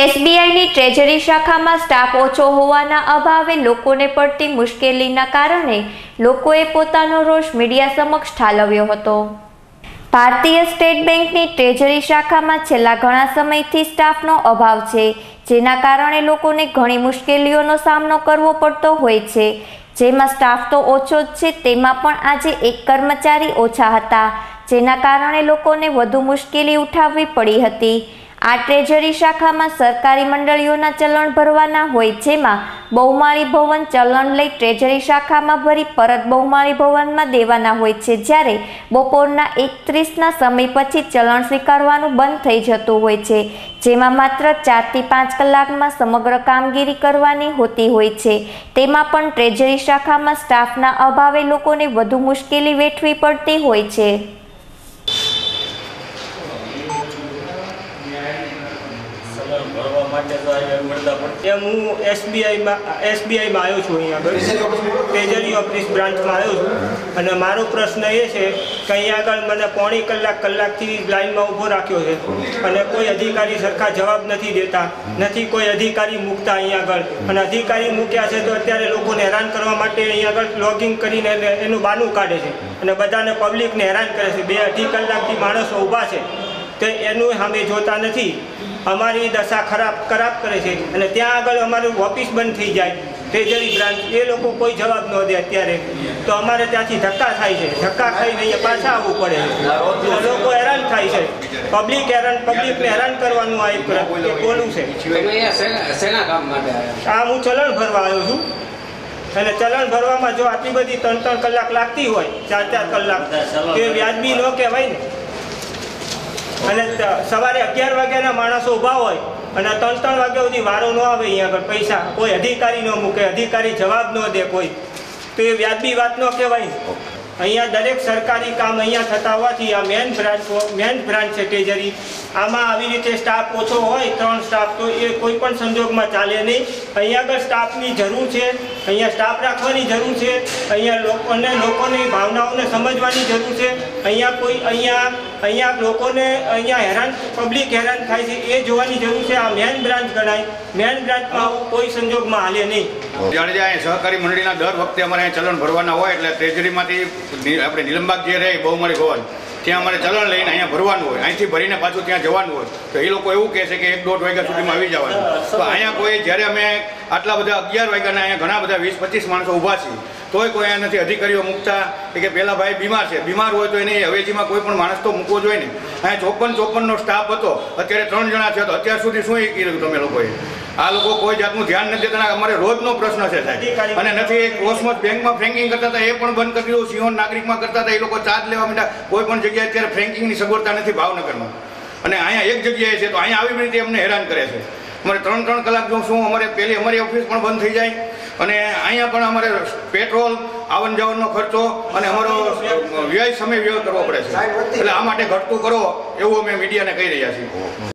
એસબીઆઈની treasury શાખામાં staff ઓછો હોવાના અભાવે લોકોને પડતી મુશ્કેલીના કારણે લોકોએ પોતાનો રોષ મીડિયા સમક્ષ ઠાલવ્યો હતો. ભારતીય સ્ટેટ બેંકની ટ્રેઝરી શાખામાં છેલ્લા ઘણા સમયથી સ્ટાફનો અભાવ છે, જેના કારણે લોકોને ઘણી મુશ્કેલીઓનો સામનો કરવો પડતો હોય છે. જેમાં સ્ટાફ તો ઓછો જ છે, તેમાં પણ આજે એક કર્મચારી ઓછા હતા, જેના કારણે લોકોને વધુ મુશ્કેલી ઉઠાવવી પડી હતી. આ ટ્રેઝરી શાખામાં સરકારી મંડળીઓના ચલણ ભરવાના હોય જેમાં બહુમાળી ભવન ચલણ લઈ ટ્રેઝરી શાખામાં ભરી પરત બહુમાળી ભવનમાં દેવાના હોય છે. જ્યારે બપોરના એકત્રીસના સમય પછી ચલણ સ્વીકારવાનું બંધ થઈ જતું હોય છે, જેમાં માત્ર ચારથી પાંચ કલાકમાં સમગ્ર કામગીરી કરવાની હોતી હોય છે. તેમાં પણ ટ્રેઝરી શાખામાં સ્ટાફના અભાવે લોકોને વધુ મુશ્કેલી વેઠવી પડતી હોય છે. સલર ભરવા માટે તો અહીંયા મળતા પણ એમ હું એસબીઆઈમાં એસબીઆઈમાં આવ્યો છું અહીંયા આગળ. ટ્રેજરી ઓફિસ બ્રાન્ચમાં આવ્યો છું. અને મારો પ્રશ્ન એ છે કે અહીંયા આગળ મને પોણી કલાક કલાકથી લાઇનમાં ઊભો રાખ્યો છે. અને કોઈ અધિકારી સરખા જવાબ નથી દેતા. નથી કોઈ અધિકારી મૂકતા અહીંયા આગળ. અને અધિકારી મૂક્યા છે તો અત્યારે લોકોને હેરાન કરવા માટે અહીંયા આગળ લોગિંગ કરીને એનું બાનું કાઢે છે. અને બધાને પબ્લિકને હેરાન કરે છે. બે અઢી કલાકથી માણસો ઊભા છે. તે એનું સામે જોતા નથી. અમારી દશા ખરાબ ખરાબ કરે છે. અને ત્યાં આગળ અમારું ઓફિસ બંધ થઈ જાય. ટ્રેજરી બ્રાન્ચ એ લોકો કોઈ જવાબ ન દે અત્યારે. તો અમારે ત્યાંથી ધક્કા થાય છે. ધક્કા ખાઈને અહીંયા પાછા આવવું પડે લોકો હેરાન થાય છે. પબ્લિક હેરાન પબ્લિકને હેરાન કરવાનું આ એક બોલું છે? આ હું ચલણ ભરવા આવ્યો છું. અને ચલણ ભરવામાં જો આટલી બધી ત્રણ ત્રણ કલાક લાગતી હોય ચાર ચાર કલાક તો એ વ્યાજબી ન કહેવાય ને. અને સવારે અગિયાર વાગ્યાના માણસો ઊભા હોય અને ત્રણ ત્રણ વાગ્યા સુધી વારો ન આવે અહીંયા આગળ પૈસા. કોઈ અધિકારી ન મૂકે અધિકારી જવાબ ન દે કોઈ. તો એ વ્યાજબી વાત ન કહેવાય. અહીંયા દરેક સરકારી કામ અહીંયા થતા હોવાથી આ મેન બ્રાન્ચ મેન બ્રાન્ચ છે ટ્રેજરી આમાં આવી રીતે સ્ટાફ ઓછો હોય, ત્રણ સ્ટાફ તો એ કોઈ પણ સંજોગમાં ચાલે નહીં. અહીંયા આગળ સ્ટાફની જરૂર છે, અહીંયા સ્ટાફ રાખવાની જરૂર છે, અહીંયા લોકોને, લોકોની ભાવનાઓને સમજવાની જરૂર છે. અહીંયા કોઈ, અહીંયા અહીંયા લોકોને અહીંયા હેરાન પબ્લિક હેરાન થાય છે, એ જોવાની જરૂર છે. આ મેન બ્રાન્ચ ગણાય. મેન બ્રાન્ચમાં કોઈ સંજોગમાં હાલે નહીં. જાણે જાય સહકારી મંડળીના દર વખતે અમારે ચલણ ભરવાના હોય એટલે ટ્રેઝરીમાંથી આપણે નિલંબાગ જે રહે બહુ મળી ભવન ત્યાં અમારે ચલણ લઈને અહીંયા ભરવાનું હોય. અહીંથી ભરીને પાછું ત્યાં જવાનું હોય. તો એ લોકો એવું કહે છે કે એક દોઢ વાગ્યા સુધીમાં આવી જવાનું. તો અહીંયા કોઈ, જ્યારે અમે આટલા બધા અગિયાર વાગ્યાના અહીંયા ઘણા બધા વીસ, પચીસ માણસો ઊભા છીએ, તોય કોઈ અહીંયા નથી. અધિકારીઓ મૂકતા કે પેલા ભાઈ બીમાર છે. બીમાર હોય તો એની હવેજીમાં કોઈ પણ માણસ તો મૂકવો જોઈએ ને અહીંયા ચોપન ચોપનનો સ્ટાફ હતો. અત્યારે ત્રણ જણા છે. તો અત્યાર સુધી શું એ કીધું તમે લોકોએ? આ લોકો કોઈ જાતનું ધ્યાન નથી દેતા અમારે રોજનો પ્રશ્ન છે સાહેબ. અને નથી કોસ્મોસ બેંકમાં ફ્રેન્કિંગ કરતા હતા એ પણ બંધ કરી દીધું સિંહોન નાગરિકમાં કરતા હતા એ લોકો ચાર્જ લેવા માંડ્યા કોઈ પણ જગ્યાએ અત્યારે ફ્રેન્કિંગની સગવડતા નથી ભાવનગરમાં. અને અહીંયા એક જગ્યાએ છે તો અહીંયા આવી રીતે અમને હેરાન કરે છે. અમારે ત્રણ ત્રણ કલાક જો શું અમારે પહેલી અમારી ઓફિસ પણ બંધ થઈ જાય. અને અહીંયા પણ અમારે પેટ્રોલ આવન જાવનનો ખર્ચો અને અમારો વ્યય સમય વ્યય કરવો પડે છે. એટલે આ માટે ઘટતું કરો એવું અમે મીડિયાને કહી રહ્યા છીએ.